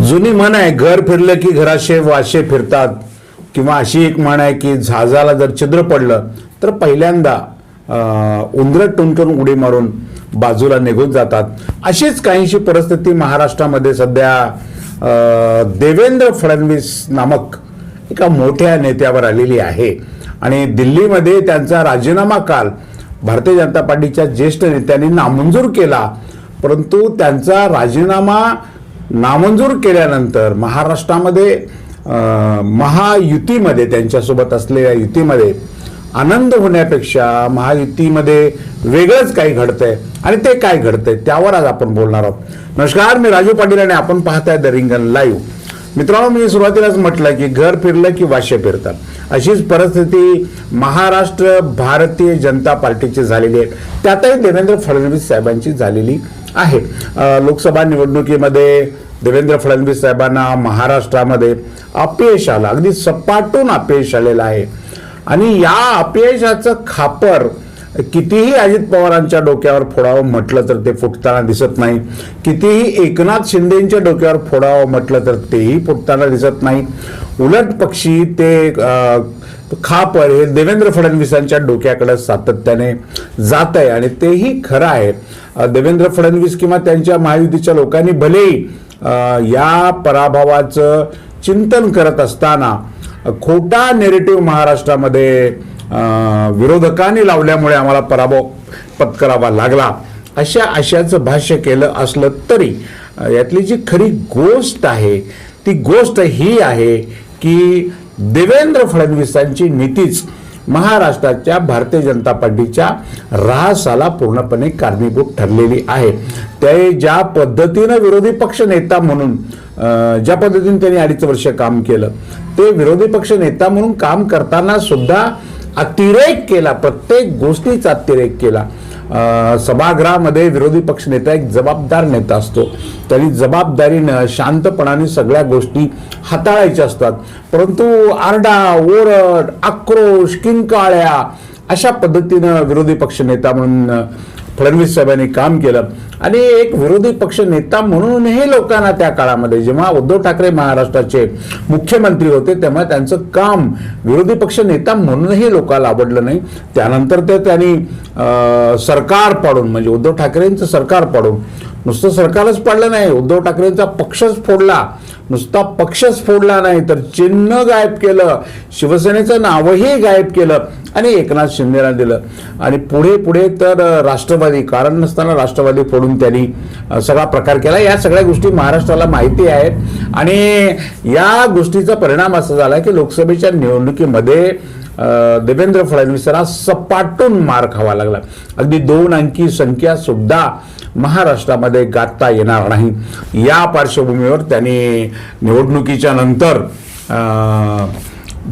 जुनी म्हण आहे घर फिरलं की घराशे वाशे फिरतात. किंवा अशी एक म्हण आहे की झाजाला जर छिद्र पडलं तर पहिल्यांदा उंदरं टुनटून उडी मारून बाजूला निघून जातात. अशीच काहीशी परिस्थिती महाराष्ट्रामध्ये सध्या देवेंद्र फडणवीस नामक एका मोठ्या नेत्यावर आलेली आहे. आणि दिल्लीमध्ये त्यांचा राजीनामा काल भारतीय जनता पार्टीच्या ज्येष्ठ नेत्यांनी नामंजूर केला. परंतु त्यांचा राजीनामा नामंजूर केल्यानंतर महाराष्ट्रामध्ये महायुतीमध्ये त्यांच्यासोबत असलेल्या युतीमध्ये आनंद होण्यापेक्षा महायुतीमध्ये वेगळंच काही घडतंय आणि ते काय घडतंय त्यावर आज आपण बोलणार आहोत. नमस्कार मी राजू पाटील आणि आपण पाहताय द रिंगण लाईव्ह. मित्रांनो मी सुरुवातीलाच म्हटलं की घर फिरलं की वाशे फिरतात. अशीच परिस्थिती महाराष्ट्र भारतीय जनता पार्टीची झालेली आहे. त्यातही देवेंद्र फडणवीस साहेबांची झालेली आहे. लोकसभा निवडणुकीमध्ये देवेंद्र फडणवीस साहेबांना महाराष्ट्रामध्ये अपयश आलं. अगदी सपाटून अपयश आलेलं आहे. आणि या अपयशाचं खापर कितीही अजित पवारांच्या डोक्यावर फोडावं म्हटलं तर ते फुटताना दिसत नाही. कितीही एकनाथ शिंदेच्या डोक्यावर फोडावं म्हटलं तर तेही फुटताना दिसत नाही. उलट पक्षी ते खापर हे देवेंद्र फडणवीसांच्या डोक्याकडे सातत्याने जात आहे आणि तेही खरं आहे. देवेंद्र फडणवीस किंवा त्यांच्या महायुतीच्या लोकांनी भलेही या पराभवाचं चिंतन करत असताना खोटा नेरेटिव्ह महाराष्ट्रामध्ये विरोधकांनी लावल्यामुळे आम्हाला पराभव पत्करावा लागला. अशा आशयाचं भाष्य केलं असलं तरी यातली जी खरी गोष्ट आहे ती गोष्ट ही आहे की देवेंद्र फडणवीसांची नीतीच महाराष्ट्राच्या भारतीय जनता पार्टीच्या ऱ्हासाला पूर्णपणे कारणीभूत ठरलेली आहे. ते ज्या पद्धतीनं विरोधी पक्ष नेता म्हणून ज्या पद्धतीने त्यांनी अडीच वर्ष काम केलं ते विरोधी पक्ष नेता म्हणून काम करताना सुद्धा अतिरेक केला प्रत्येक गोष्टीचा अतिरेक केला. सभागृहामध्ये विरोधी पक्ष नेता एक जबाबदार नेता असतो. तरी जबाबदारीनं शांतपणाने सगळ्या गोष्टी हाताळायच्या असतात. परंतु आरडा ओरड आक्रोश किंकाळ्या अशा पद्धतीनं विरोधी पक्ष नेता म्हणून फडणवीस साहेबांनी काम केलं. आणि एक विरोधी पक्ष नेता म्हणूनही लोकांना त्या काळामध्ये जेव्हा उद्धव ठाकरे महाराष्ट्राचे मुख्यमंत्री होते तेव्हा त्यांचं काम विरोधी पक्ष नेता म्हणूनही लोकांना आवडलं नाही. त्यानंतर ते त्यांनी सरकार पाडून म्हणजे उद्धव ठाकरेंचं सरकार पाडून नुसतं सरकारच पाडलं नाही उद्धव ठाकरेंचा पक्षच फोडला. नुसता पक्षच फोडला नाही तर चिन्ह गायब केलं. शिवसेनेचं नावही गायब केलं आणि एकनाथ शिंदेला दिलं. आणि पुढे पुढे तर राष्ट्रवादी कारण नसताना राष्ट्रवादी फोडून त्यांनी सगळा प्रकार केला. या सगळ्या गोष्टी महाराष्ट्राला माहिती आहेत. आणि या गोष्टीचा परिणाम असा झाला की लोकसभेच्या निवडणुकीमध्ये देवेंद्र फडणवीसांना सपाटून मार खावा लागला. अगदी दोन अंकी संख्या सुद्धा महाराष्ट्रामध्ये गाठता येणार नाही. या पार्श्वभूमीवर त्यांनी निवडणुकीच्या नंतर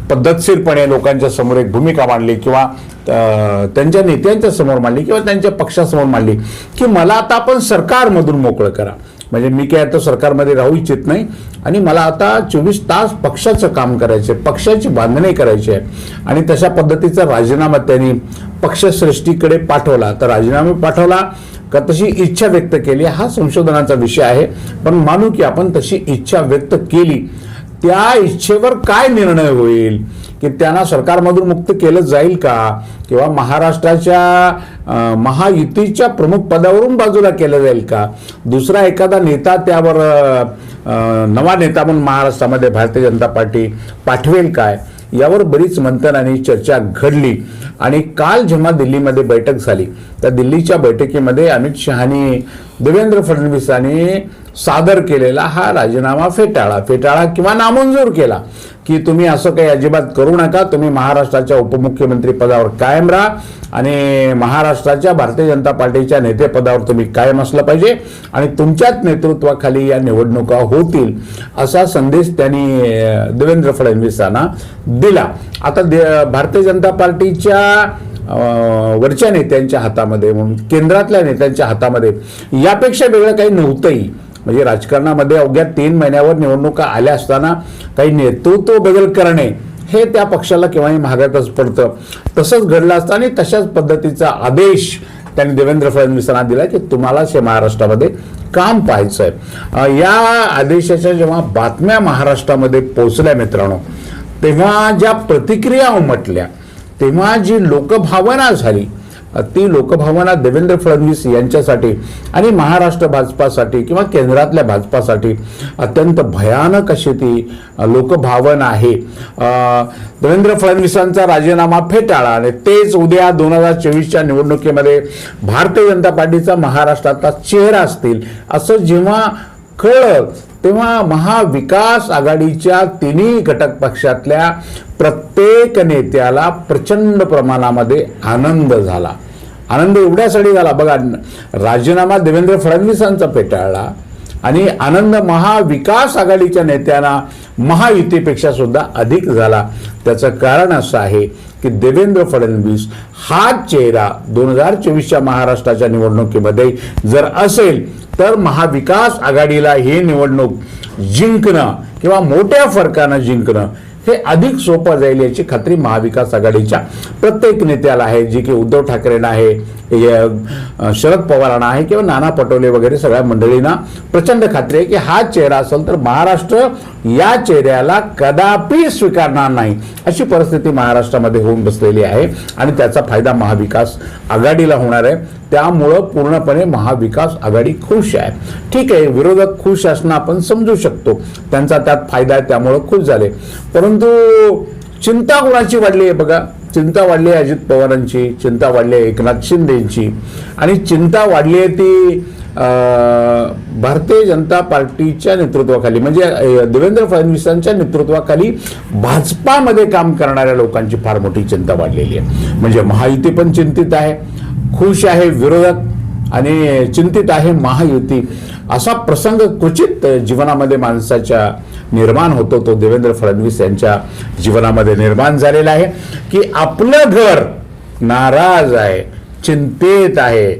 पद्धतशीरपणे लोकांच्या समोर एक भूमिका मांडली किंवा त्यांच्या नेत्यांच्या समोर मांडली किंवा त्यांच्या पक्षासमोर मांडली की मला आता आपण सरकारमधून मोकळं करा. म्हणजे मी काय आता सरकारमध्ये राहू इच्छित नाही. आणि मला आता चोवीस तास पक्षाचं काम करायचं आहे पक्षाची बांधणी करायची आहे. आणि तशा पद्धतीचा राजीनामा त्यांनी पक्षश्रेष्ठीकडे पाठवला. तर राजीनामा पाठवला का तशी इच्छा व्यक्त केली हा संशोधनाचा विषय आहे. पण मानू की आपण तशी इच्छा व्यक्त केली त्या इच्छेवर काय निर्णय होईल? की त्यांना सरकारमधून मुक्त केलं जाईल का? किंवा महाराष्ट्राच्या महायुतीच्या प्रमुख पदावरून बाजूला केलं जाईल का? दुसरा एखादा नेता त्यावर नवा नेता म्हणून महाराष्ट्रामध्ये भारतीय जनता पार्टी पाठवेल काय? यावर बरीच मंथन आणि चर्चा घडली. आणि काल जेव्हा दिल्लीमध्ये बैठक झाली त्या दिल्लीच्या बैठकीमध्ये अमित शहानी देवेंद्र फडणवीसांनी सादर केलेला हा राजीनामा फेटाळा. फेटाळा किंवा नामंजूर केला. की तुम्ही असं काही अजिबात करू नका. तुम्ही महाराष्ट्राच्या उपमुख्यमंत्री पदावर कायम राहा आणि महाराष्ट्राच्या भारतीय जनता पार्टीच्या नेतेपदावर तुम्ही कायम असलं पाहिजे आणि तुमच्याच नेतृत्वाखाली या निवडणुका होतील असा संदेश त्यांनी देवेंद्र फडणवीसांना दिला. आता दे भारतीय जनता पार्टीच्या वरच्या नेत्यांच्या हातामध्ये म्हणून केंद्रातल्या नेत्यांच्या हातामध्ये यापेक्षा वेगळं काही नव्हतंही. म्हणजे राजकारणामध्ये अवघ्या तीन महिन्यावर निवडणुका आल्या असताना काही नेतृत्व बदल करणे हे त्या पक्षाला केव्हाही महागातच पडतं. तसंच घडलं असतं आणि तशाच पद्धतीचा आदेश त्यांनी देवेंद्र फडणवीसांना दिला की तुम्हालाच हे महाराष्ट्रामध्ये काम पाहायचं आहे या आदेशाच्या जेव्हा बातम्या महाराष्ट्रामध्ये पोहोचल्या मित्रांनो तेव्हा ज्या प्रतिक्रिया उमटल्या तेव्हा जी लोकभावना झाली ती लोकभावना देवेंद्र फडणवीस यांच्यासाठी आणि महाराष्ट्र भाजपासाठी किंवा केंद्रातल्या भाजपासाठी अत्यंत भयानक अशी ती लोकभावना आहे. देवेंद्र फडणवीसांचा राजीनामा फेटाळा आणि तेच उद्या दोन हजार चोवीसच्या निवडणुकीमध्ये भारतीय जनता पार्टीचा महाराष्ट्रातला चेहरा असतील. असं जेव्हा कळलं. तेव्हा महाविकास आघाडीच्या तिन्ही घटक पक्षातल्या प्रत्येक नेत्याला प्रचंड प्रमाणामध्ये आनंद झाला. आनंद एवढ्यासाठी झाला. बघा राजीनामा देवेंद्र फडणवीसांचा पेटाळला आणि आनंद महाविकास आघाडीच्या नेत्यांना महायुतीपेक्षा सुद्धा अधिक झाला. त्याचं कारण असं आहे की देवेंद्र फडणवीस हा चेहरा दोन हजार चोवीसच्या महाराष्ट्राच्या निवडणुकीमध्ये जर असेल तर महाविकास आघाडीला ही निवडणूक जिंकणं किंवा मोठ्या फरकानं जिंकणं हे अधिक सोपं जाईल याची खात्री महाविकास आघाडीच्या प्रत्येक नेत्याला आहे जी की उद्धव ठाकरेंना आहे शरद पवारांना आहे किंवा नाना पटोले वगैरे सगळ्या मंडळींना प्रचंड खात्री आहे की हा चेहरा असेल तर महाराष्ट्र या चेहऱ्याला कदापि स्वीकारणार नाही अशी परिस्थिती महाराष्ट्रामध्ये होऊन बसलेली आहे आणि त्याचा फायदा महाविकास आघाडीला होणार आहे. त्यामुळं पूर्णपणे महाविकास आघाडी खुश आहे. ठीक आहे विरोधक खुश असणं आपण समजू शकतो. त्यांचा त्यात फायदा आहे त्यामुळं खुश झाले. परंतु चिंता कोणाची वाढली आहे बघा? चिंता वाढली आहे अजित पवारांची चिंता वाढली आहे एकनाथ शिंदेची. आणि चिंता वाढली आहे ती भारतीय जनता पार्टीच्या नेतृत्वाखाली म्हणजे देवेंद्र फडणवीसांच्या नेतृत्वाखाली भाजपामध्ये काम करणाऱ्या लोकांची फार मोठी चिंता वाढलेली आहे. म्हणजे महायुती पण चिंतित आहे खुश आहे विरोधक आणि चिंतित आहे महायुती. असा प्रसंग क्वचित जीवनामध्ये माणसाच्या निर्माण होतो तो देवेंद्र फडणवीस यांच्या जीवनामध्ये निर्माण झालेला आहे की आपलं घर नाराज आहे चिंतेत आहे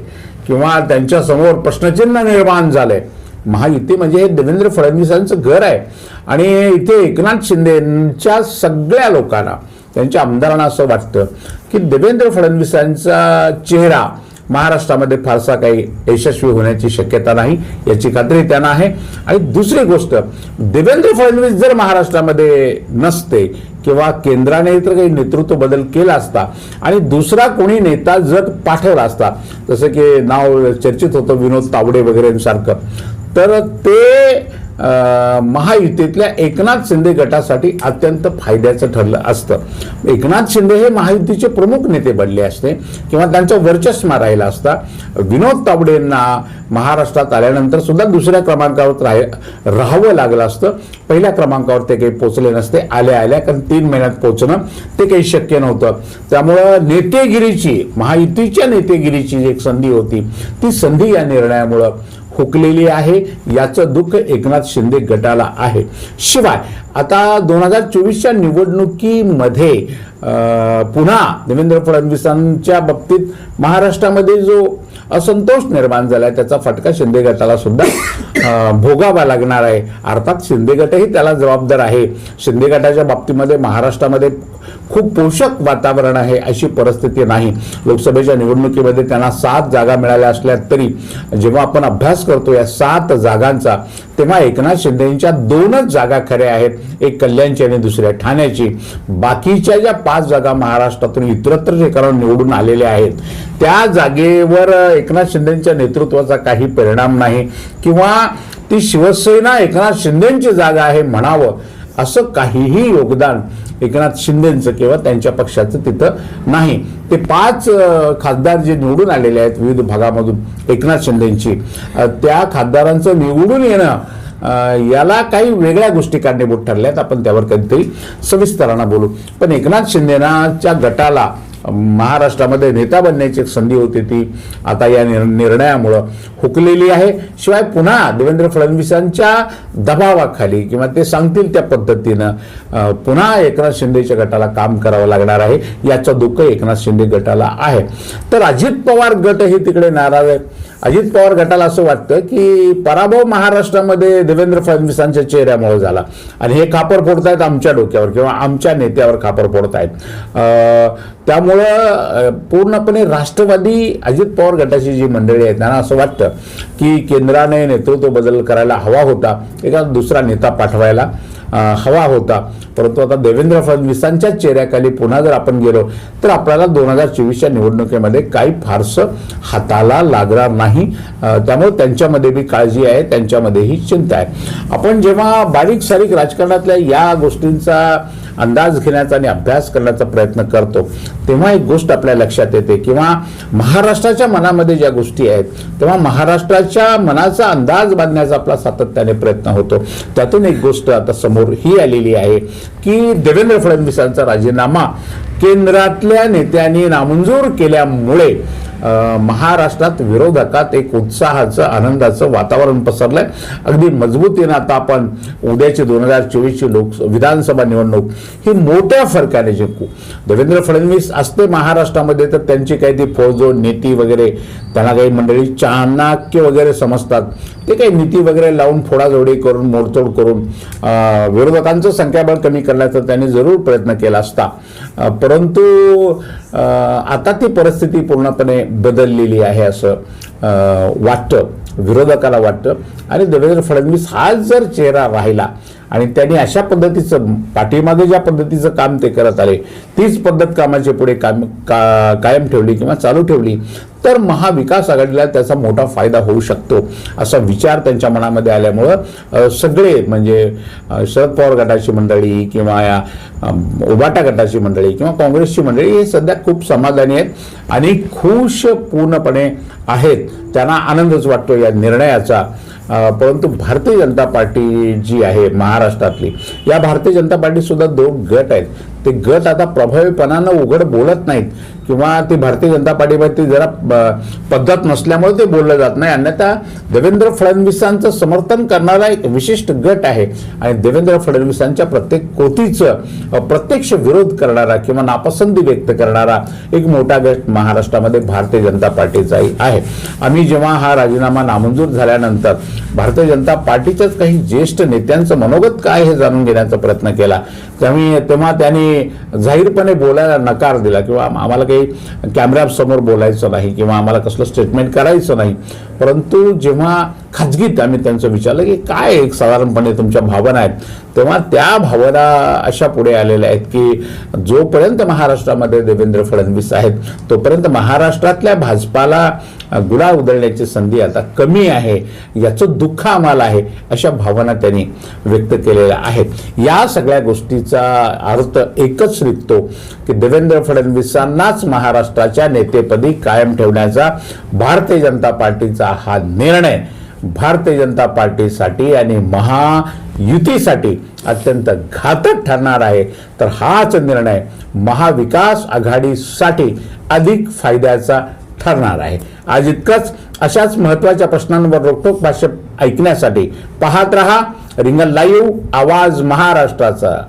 किंवा त्यांच्यासमोर प्रश्नचिन्ह निर्माण झालंय. महायुती म्हणजे हे देवेंद्र फडणवीसांचं घर आहे. आणि इथे एकनाथ शिंदेच्या सगळ्या लोकांना त्यांच्या आमदारांना असं वाटतं की देवेंद्र फडणवीसांचा चेहरा महाराष्ट्रामध्ये फारसा काही यशस्वी होण्याची शक्यता नाही याची खात्री त्यांना आहे. आणि दुसरी गोष्ट देवेंद्र फडणवीस जर महाराष्ट्रामध्ये नसते किंवा केंद्राने तर काही नेतृत्व बदल केला असता आणि दुसरा कोणी नेता जर पाठवला असता जसं की नाव चर्चित होतं विनोद तावडे वगैरेसारखं तर ते महायुतीतल्या एकनाथ शिंदे गटासाठी अत्यंत फायद्याचं ठरलं असतं. एकनाथ शिंदे हे महायुतीचे प्रमुख नेते बनले असते किंवा त्यांचं वर्चस्मा राहिला असता. विनोद तावडेंना महाराष्ट्रात आल्यानंतर सुद्धा दुसऱ्या क्रमांकावर राह राहावं लागलं असतं. पहिल्या क्रमांकावर ते काही पोचले नसते आल्या आल्या कारण तीन महिन्यात पोचणं ते काही शक्य नव्हतं. त्यामुळं नेतेगिरीची महायुतीच्या नेतेगिरीची जी एक संधी होती ती संधी या निर्णयामुळं हुकलेली आहे. याचं दुःख एकनाथ शिंदे गटाला आहे. शिवाय आता दोन हजार चोवीसच्या निवडणुकीमध्ये पुन्हा देवेंद्र फडणवीसांच्या बाबतीत महाराष्ट्रामध्ये जो असंतोष निर्माण झाला त्याचा फटका शिंदे गटाला सुद्धा भोगावा लागणार आहे. अर्थात शिंदे गटही त्याला जबाबदार आहे. शिंदे गटाच्या बाबतीमध्ये महाराष्ट्रामध्ये खूप पोषक वातावरण आहे अशी परिस्थिती नाही. लोकसभेच्या निवडणुकीमध्ये त्यांना सात जागा मिळाल्या असल्या तरी जेव्हा आपण अभ्यास करतो या सात जागांचा तेव्हा एकनाथ शिंदेच्या दोनच जागा खऱ्या आहेत. एक कल्याणची आणि दुसऱ्या ठाण्याची. बाकीच्या ज्या पाच जागा महाराष्ट्रातून इतरत्र जे कारण निवडून आलेल्या आहेत त्या जागेवर एकनाथ शिंदेच्या नेतृत्वाचा काही परिणाम नाही. किंवा ती शिवसेना एकनाथ शिंदेची जागा आहे म्हणावं असं काहीही योगदान एकनाथ शिंदेचं किंवा त्यांच्या पक्षाचं तिथं नाही. ते पाच खासदार जे निवडून आलेले आहेत विविध भागामधून एकनाथ शिंदेची त्या खासदारांचं निवडून येणं याला काही वेगळ्या गोष्टी कारणीभूत ठरल्यात. आपण त्यावर कधीतरी सविस्तरानं बोलू. पण एकनाथ शिंदेनाच्या गटाला महाराष्ट्रामध्ये नेता बनण्याची एक संधी होती ती. आता या निर- निर्णयामुळं हुकलेली आहे. शिवाय पुन्हा देवेंद्र फडणवीसांच्या दबावाखाली किंवा ते सांगतील त्या पद्धतीनं पुन्हा एकनाथ शिंदेच्या गटाला काम करावं लागणार आहे. याचं दुःख एकनाथ शिंदे गटाला आहे. तर अजित पवार गट हे तिकडे नाराज आहे अजित पवार गटाला असं वाटतं की पराभव महाराष्ट्रामध्ये देवेंद्र फडणवीसांच्या चेहऱ्यामुळे झाला. आणि हे खापर फोडतायत आमच्या डोक्यावर किंवा आमच्या नेत्यावर खापर फोडतायत. त्यामुळं पूर्णपणे राष्ट्रवादी अजित पवार गटाची जी मंडळी आहेत त्यांना असं वाटतं की केंद्राने नेतृत्व बदल करायला हवा होता. एका दुसरा नेता पाठवायला हवा होता. परंतु आता देवेंद्र फडणवीसांच्या चेहऱ्याखाली पुन्हा जर आपण गेलो तर आपल्याला दोन हजार चोवीसच्या निवडणुकीमध्ये काही फारसं हाताला लागणार नाही. त्यामुळे त्यांच्यामध्ये बी काळजी आहे त्यांच्यामध्येही चिंता आहे. आपण जेव्हा बारीक सारीक राजकारणातल्या या गोष्टींचा अंदाज घेण्याचा आणि अभ्यास करण्याचा प्रयत्न करतो तेव्हा एक गोष्ट आपल्या लक्षात येते किंवा महाराष्ट्राच्या मनामध्ये ज्या गोष्टी आहेत तेव्हा महाराष्ट्राच्या मनाचा अंदाज बांधण्याचा आपला सातत्याने प्रयत्न होतो. त्यातून एक गोष्ट आता समोर ही आलेली आहे की देवेंद्र फडणवीसांचा राजीनामा केंद्रातल्या नेत्यांनी नामंजूर केल्यामुळे महाराष्ट्रात विरोधकात एक उत्साहाचं आनंदाचं वातावरण पसरलंय. अगदी मजबूतीनं आता आपण उद्याची दोन हजार चोवीसची लोक विधानसभा निवडणूक ही मोठ्या फरकाने जिंकू. देवेंद्र फडणवीस असते महाराष्ट्रामध्ये तर त्यांची काही ती फौजोड नीती वगैरे त्यांना काही मंडळी चाणाक्य वगैरे समजतात. ते काही नीती वगैरे लावून फोडाजोडी करून मोडतोड करून विरोधकांचं संख्याबळ कमी करण्याचा त्यांनी जरूर प्रयत्न केला असता. परंतु आता ती परिस्थिती पूर्णपणे बदललेली आहे असं वाटतं विरोधकाला वाटतं. आणि देवेंद्र फडणवीस हा जर चेहरा राहिला आणि त्यांनी अशा पद्धतीचं पाठीमागे ज्या पद्धतीचं काम ते करत आले तीच पद्धत कामाचे पुढे काम का कायम ठेवली किंवा चालू ठेवली तर महाविकास आघाडीला त्याचा मोठा फायदा होऊ शकतो असा विचार त्यांच्या मनामध्ये आल्यामुळं सगळे म्हणजे शरद पवार गटाची मंडळी किंवा या उबाटा गटाची मंडळी किंवा काँग्रेसची मंडळी हे सध्या खूप समाधानी आहेत आणि खुश पूर्णपणे आहेत. त्यांना आनंदच वाटतो या निर्णयाचा. परंतु भारतीय जनता पार्टी जी आहे महाराष्ट्रातली या भारतीय जनता पार्टी सुद्धा दोन गट आहेत. ते गट आता प्रभावीपणानं उघड बोलत नाहीत. किंवा ती भारतीय जनता पार्टीवरती जरा पद्धत नसल्यामुळे ते बोललं जात नाही. अन्यथा देवेंद्र फडणवीसांचं समर्थन करणारा एक विशिष्ट गट आहे. आणि देवेंद्र फडणवीसांच्या प्रत्येक कृतीचं प्रत्यक्ष विरोध करणारा किंवा नापसंती व्यक्त करणारा एक मोठा गट महाराष्ट्रामध्ये भारतीय जनता पार्टीचाही आहे. आम्ही जेव्हा हा राजीनामा नामंजूर झाल्यानंतर भारतीय जनता पार्टीच्याच काही ज्येष्ठ नेत्यांचं मनोगत काय हे जाणून घेण्याचा प्रयत्न केला. त्यामुळे तेव्हा त्यांनी जाहीरपणे बोलायला नकार दिला किंवा आम्हाला काही कॅमेऱ्यासमोर बोलायचं नाही किंवा आम्हाला कसलं स्टेटमेंट करायचं नाही. परंतु जेव्हा खाजगीत आम्ही त्यांचं विचारलं की काय एक साधारणपणे तुमच्या भावना आहेत? तेव्हा त्या भावना अशा पुढे आलेल्या आहेत की जोपर्यंत महाराष्ट्रामध्ये देवेंद्र फडणवीस आहेत तोपर्यंत महाराष्ट्रातल्या भाजपाला अ, उधळण्याची संधी आता कमी आहे याचं दुःख आम्हाला आहे अशा भावना त्यांनी व्यक्त केलेल्या आहेत. या सगळ्या गोष्टीचा अर्थ एकच निघतो की देवेंद्र फडणवीसांनाच महाराष्ट्राच्या नेतेपदी कायम ठेवण्याचा भारतीय जनता पार्टीचा हा निर्णय भारतीय जनता पार्टीसाठी आणि महायुतीसाठी अत्यंत घातक ठरणार आहे. तर हाच निर्णय महाविकास आघाडीसाठी अधिक फायद्याचा ठरणार आहे. आज इतकंच. अशाच महत्त्वाच्या प्रश्नांवर रोखोक भाष्य ऐकण्यासाठी पाहत रहा. रिंगण लाईव्ह आवाज महाराष्ट्राचा.